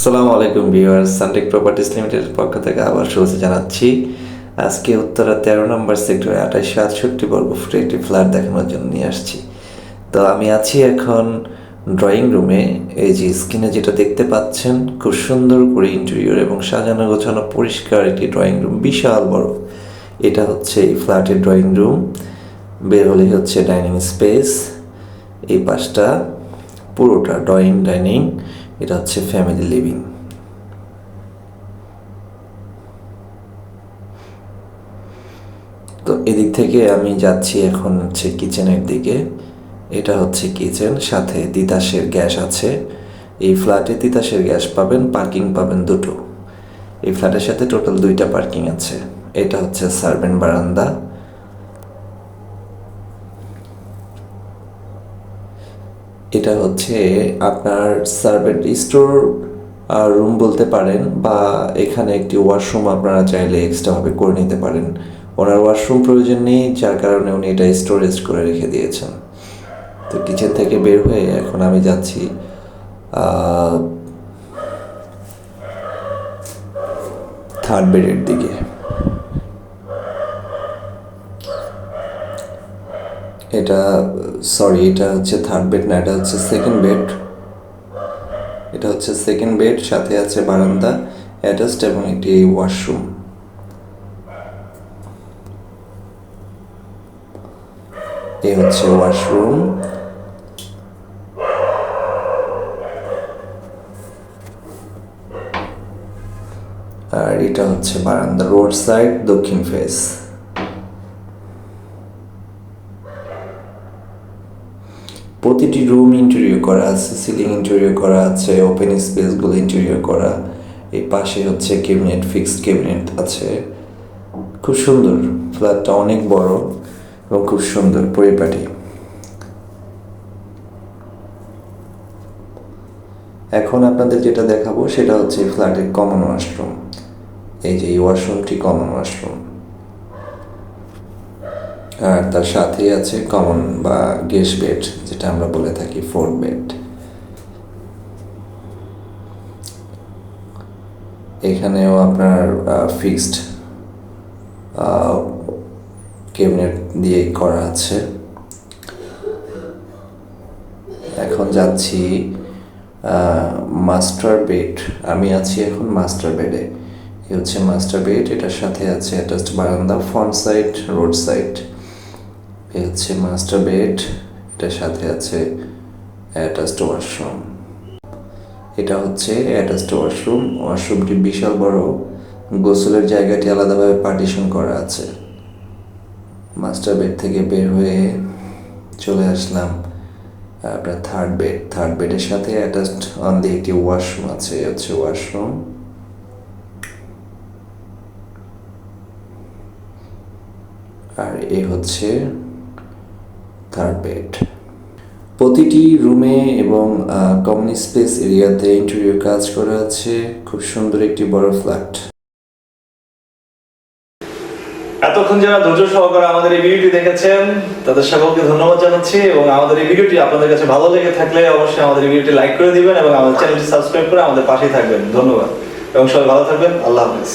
আসসালামু আলাইকুম viewers Suntech properties লিমিটেডের পক্ষ থেকে আবার শুভেচ্ছা জানাচ্ছি। আজকে উত্তরা তেরো নম্বর সেক্টরে আঠাশশো আটষট্টি বর্গ ফুটে একটি ফ্ল্যাট দেখানোর জন্য নিয়ে আসছি। তো আমি আছি এখন ড্রয়িং রুমে এই যে স্ক্রিনে যেটা দেখতে পাচ্ছেন, খুব সুন্দর করে ইন্টেরিয়র এবং সাজানো গোছানো পরিষ্কার একটি ড্রয়িং রুম বিশাল বড়। এটা হচ্ছে এই ফ্ল্যাটের ড্রয়িং রুম বের হলেই হচ্ছে ডাইনিং স্পেস এই পাশটা পুরোটা ড্রয়িং ডাইনিং এটা হচ্ছে ফ্যামিলি লিভিং তো এদিক থেকে আমি যাচ্ছি এখন হচ্ছে কিচেনের দিকে। এটা হচ্ছে কিচেন সাথে তিতাসের গ্যাস আছে। এই ফ্ল্যাটে তিতাসের গ্যাস পাবেন পার্কিং পাবেন দুটো। এই ফ্ল্যাটের সাথে টোটাল দুইটা পার্কিং আছে। এটা হচ্ছে সার্ভেন্ট বারান্দা। এটা হচ্ছে আপনার সার্ভেন্ট স্টোর রুম বলতে পারেন বা এখানে একটি ওয়াশরুম আপনারা চাইলে এক্সট্রাভাবে করে নিতে পারেন। ওনার ওয়াশরুম প্রয়োজন নেই, যার কারণে উনি এটা স্টোরেজ করে রেখে দিয়েছেন। তো কিচেন থেকে বের হয়ে এখন আমি যাচ্ছি থার্ড বেডের দিকে। এটা সরি এটা হচ্ছে থার্ড বেড না, এটা হচ্ছে সেকেন্ড বেড এটা হচ্ছে সেকেন্ড বেড সাথে আছে বারান্দা অ্যাটাচড এবং একটি ওয়াশরুম এই হচ্ছে ওয়াশরুম আর এটা হচ্ছে বারান্দা রোড সাইড দক্ষিণ ফেস প্রতিটি রুম ইন্টেরিয়র করা আছে সিলিং ইন্টেরিয়র করা আছে ওপেন স্পেসগুলো ইন্টেরিয়র করা। এই পাশে হচ্ছে ক্যাবিনেট ফিক্সড ক্যাবিনেট আছে। খুব সুন্দর। ফ্ল্যাটটা অনেক বড় এবং খুব সুন্দর পরিপাটি। এখন আপনাদের যেটা দেখাবো সেটা হচ্ছে ফ্ল্যাটের কমন ওয়াশরুম এই যে ওয়াশরুমটি কমন ওয়াশরুম আর তার সাথেই আছে কমন বা গেস্ট বেড যেটা আমরা বলে থাকি ফোর্থ বেড এখানেও আপনার ফিক্সড ক্যাবিনেট দিয়ে করা আছে। এখন যাচ্ছি মাস্টার বেড আমি আছি এখন মাস্টার বেডে এই হচ্ছে মাস্টার বেড এটার সাথে আছে অ্যাটাচড বারান্দা ফ্রন্ট সাইড রোড সাইড হচ্ছে মাস্টার বেড এটার সাথে আছে অ্যাটাচড ওয়াশরুম এটা হচ্ছে অ্যাটাচড ওয়াশরুম ওয়াশরুমটি বিশাল বড়, গোসলের জায়গাটি আলাদাভাবে পার্টিশন করা আছে। মাস্টার বেড থেকে বের হয়ে চলে আসলাম, আপনার থার্ড বেড থার্ড বেডের সাথে অ্যাটাচড অন দিয়ে একটি ওয়াশরুম আছে হচ্ছে ওয়াশরুম আর এ হচ্ছে বেড প্রতিটি রুমে এবং কমন স্পেস এরিয়াতে ইন্টেরিয়র কাজ করা আছে। খুব সুন্দর একটি বড় ফ্ল্যাট এতক্ষণ যারা ধৈর্য সহকারে আমাদের এই ভিডিওটি দেখেছেন, তাদের সকলকে ধন্যবাদ জানাচ্ছি এবং আমাদের এই ভিডিওটি আপনাদের কাছে ভালো লেগে থাকলে অবশ্যই আমাদের এই ভিডিওটি লাইক করে দিবেন এবং আমাদের চ্যানেলটি সাবস্ক্রাইব করে আমাদের পাশেই থাকবেন। ধন্যবাদ। এবং সবাই ভালো থাকবেন। আল্লাহ হাফিজ।